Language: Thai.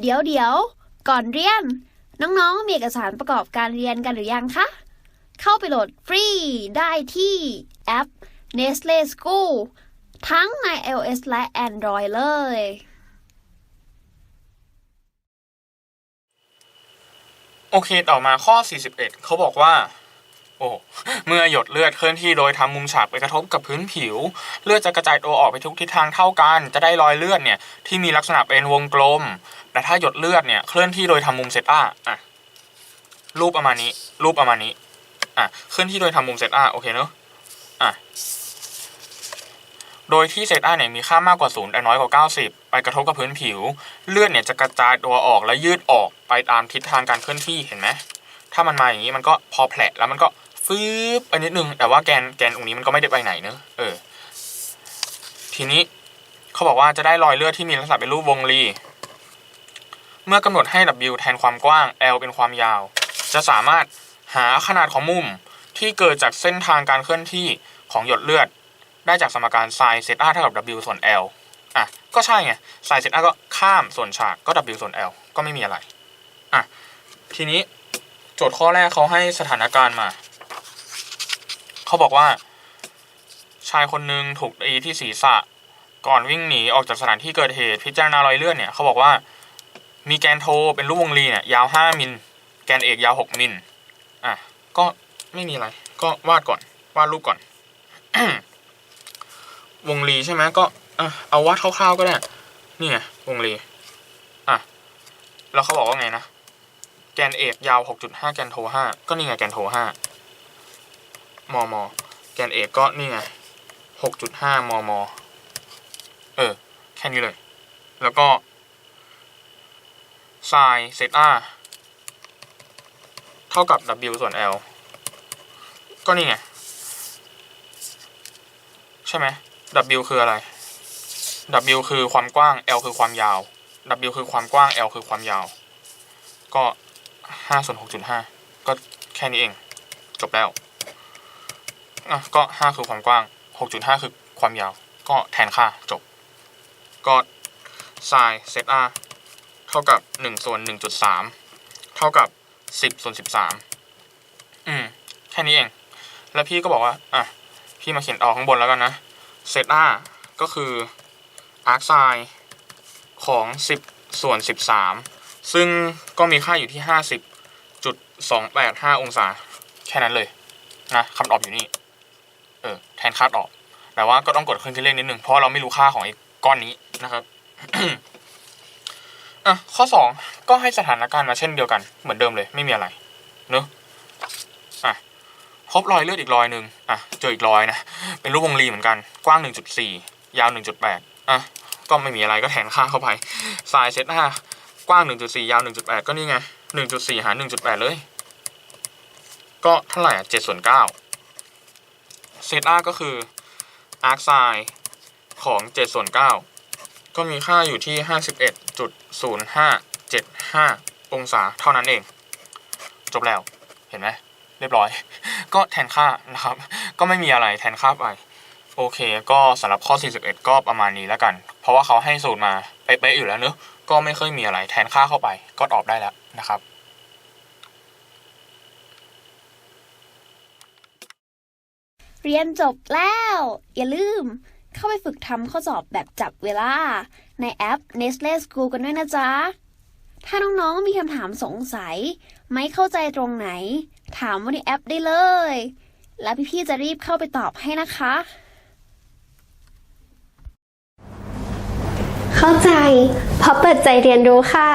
เดี๋ยวเดี๋ยว ก่อนเรียน น้องๆ มีเอกสารประกอบการเรียนกันหรือยังคะ เข้าไปโหลดฟรีได้ที่แอป Nestle School ทั้งใน iOS และ Android เลย โอเค ต่อมาข้อ 41 เขาบอกว่า โอ้เมื่อหยดเลือดเคลื่อนที่โดยทำมุมฉากไปกระทบกับพื้นผิว เลือดจะกระจายตัวออกไปทุกทิศทางเท่ากัน จะได้รอยเลือดเนี่ยที่มีลักษณะเป็นวงกลม แต่ถ้าหยดเลือดเนี่ยเคลื่อนที่โดยทำมุมเซตอาอะรูปประมาณนี้ รูปประมาณนี้อะเคลื่อนที่โดยทำมุมเซตอาโอเคเนอะอะโดยที่เซตอาเนี่ยมีค่ามากกว่า0แต่น้อยกว่า 90 ไปกระทบกับพื้นผิว เลือดเนี่ยจะกระจายตัวออกและยืดออกไปตามทิศทางการเคลื่อนที่เห็นไหมถ้ามันมาอย่างนี้มันก็พอแผลแล้วมันก็ ฟืบไปนิดนึง แต่ว่าแกนแกนตรงนี้มันก็ไม่ได้ไปไหนเนอะเออ ทีนี้เขาบอกว่าจะได้รอยเลือดที่มีลักษณะเป็นรูปวงรี เมื่อกำหนดให้ W แทนความกว้าง L เป็นความยาว จะสามารถหาขนาดของมุมที่เกิดจากเส้นทางการเคลื่อนที่ของหยดเลือด ได้จากสมการไซน์เซต R เท่ากับ W ส่วน L อะ ก็ใช่ไงไซน์เซต R ก็ข้ามส่วนฉากก็ W ส่วน L ก็ไม่มีอะไร อะ ทีนี้โจทย์ข้อแรกเขาให้สถานการณ์มา เขาบอกว่า ชายคนหนึ่งถูกตีที่ศีรษะ ก่อนวิ่งหนีออกจากสถานที่เกิดเหตุพิจารณารอยเลือดเนี่ยเขาบอกว่ามีแกนโทเป็นรูปวงรีเนี่ยยาว5มิลแกนเอกยาว6มิลอะก็ไม่มีอะไร ก็วาดก่อนวาดรูปก่อน วงรีใช่ไหมก็อะเอาวาดคร่าวๆก็ได้นี่ไงวงรีอะแล้วเขาบอกว่าไงนะแกนเอกยาว 6.5 แกนโท5ก็นี่ไงแกนโท5 มม แกนเอกก็นี่ไง6.5มม เออ แค่นี้เลย แล้วก็ไซน์เซต R เท่ากับ W ส่วน L ก็นี่ไง ใช่ไหม W คืออะไร W คือความกว้าง L คือความยาว W คือความกว้าง L คือความยาว ก็ห้าส่วนหกจุดห้าก็แค่นี้เอง จบแล้ว อะก็ห้าคือความกว้างหกจุดห้าคือความยาว ก็แทนค่าจบ ก็ไซน์เซต R เท่ากับหนึ่งส่วนหนึ่งจุดสามเท่ากับสิบส่วนสิบสามอืม แค่นี้เอง แล้วพี่ก็บอกว่า อะ พี่มาเขียนเอาข้างบนแล้วกันนะเซต R ก็คืออาร์คไซน์ของสิบส่วนสิบสามซึ่งก็มีค่าอยู่ที่ห้าสิบจุดสองแปดห้าองศา แค่นั้นเลย นะคำตอบอยู่นี่ เออแทนค่าตอบแต่ว่าก็ต้องกดเครื่องคิดเลขนิดนึงเพราะเราไม่รู้ค่าของไอ้ก้อนนี้นะครับอะข้อสองก็ให้สถานการณ์มาเช่นเดียวกันเหมือนเดิมเลยไม่มีอะไรเนอะอะพบรอยเลือดอีกรอยหนึ่งอะเจออีกรอยนะเป็นรูปวงรีเหมือนกันกว้าง 1.4 ยาว 1.8อะก็ไม่มีอะไรก็แทนค่าเข้าไปสายเซตห้ากว้าง 1.4 ยาว 1.8 ก็นี่ไง 1.4 หาร 1.8 เลย ก็เท่าไหร่อะ7ส่วน9 เซตอาก็คืออาร์คไซน์ของ7ส่วน9ก็มีค่าอยู่ที่ 51.0575 องศาเท่านั้นเอง จบแล้วเห็นไหมเรียบร้อย ก็แทนค่านะครับ ก็ไม่มีอะไรแทนค่าไป โอเค ก็สำหรับข้อ 41 ก็ประมาณนี้แล้วกัน เพราะว่าเขาให้สูตรมาเป๊ะๆอยู่แล้วเนอะก็ไม่เคยมีอะไรแทนค่าเข้าไป ก็ตอบได้แล้วนะครับ เรียนจบแล้ว อย่าลืม เข้าไปฝึกทำข้อสอบแบบจับเวลา ในแอป Nestle School กันด้วยนะจ๊ะ ถ้าน้องๆมีคำถามสงสัย ไม่เข้าใจตรงไหน ถามว่าในแอปได้เลย แล้วพี่ๆจะรีบเข้าไปตอบให้นะคะ เข้าใจเพราะเปิดใจเรียนรู้ค่ะ